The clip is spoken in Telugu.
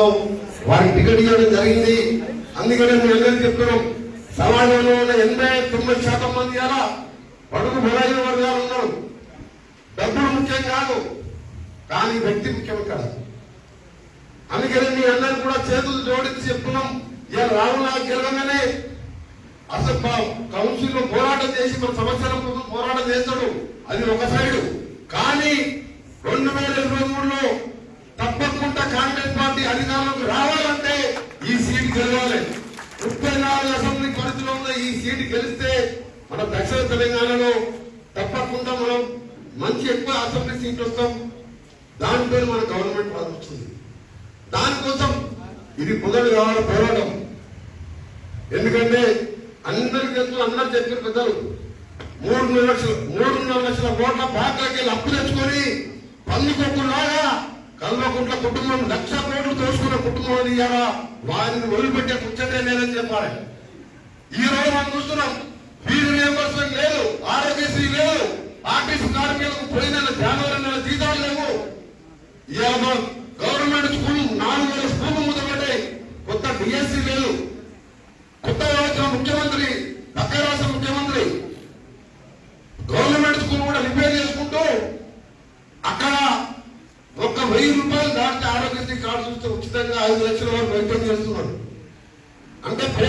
నియోజకవర్గంలో వారికి టికెట్ ఇవ్వడం జరిగింది. అందుకనే మేము అందరికీ చెప్తున్నాం? సమాజంలో ఉన్న ఎనభై తొమ్మిది శాతం మంది అలా పడుగు బలైన వర్గాలు ఉన్నారు. డబ్బులు ముఖ్యం కాదు కానీ వ్యక్తి ముఖ్యం ఇక్కడ అందుకని మీ అందరూ కూడా చేతులు జోడించి చెప్తున్నాం. ఇలా రాహుల్ గెలవగానే అసలు కౌన్సిల్లో పోరాటం చేసి మన సమస్యల కోసం పోరాటం చేస్తాడు. అది ఒక సైడు. కానీ రెండు వేల ఇరవై మూడులో తప్పకుండా కాంగ్రెస్ పార్టీ అధికారంలోకి రావాలంటే ఈ సీట్ గెలవాలి ముప్పై నాలుగు అసెంబ్లీ పరిధిలో ఉన్న ఈ సీట్ గెలిస్తే మన దక్షిణ తెలంగాణలో తప్పకుండా మనం మంచి ఎక్కువ అసెంబ్లీ సీట్లు వస్తాం. దానిపైన మన గవర్నమెంట్ వస్తుంది దానికోసం ఇది మొదలు కావాలి పోరాటం. ఎందుకంటే అందరికి తెలుసు అందరు చెప్పిన పెద్దలు మూడున్నర లక్షలు మూడున్నర లక్షల కోట్ల బ్యాంకులకి అప్పు తెచ్చుకొని పందుకొక్కులాగా కల్వకుంట్ల కుటుంబం లక్ష కోట్లు దోచుకున్న కుటుంబం అని ఇవాళ వారిని వదిలిపెట్టే కుచ్చటే లేదని చెప్పాలి. ఈ రోజు మనం చూస్తున్నాం ఫీజు రియంబర్స్మెంట్ లేదు ఆరోగ్యశ్రీ లేదు ఆర్టీసీ కార్మికులకు పోయిన నెల జనవరి నెల జీతాలు లేవు. ఇవాళ వెయ్యి ఆరోగ్యశ్రీ కార్డు చూస్తే ఉచితంగా ఐదు లక్షల వరకు వైద్యం చేస్తున్నారు. అంటే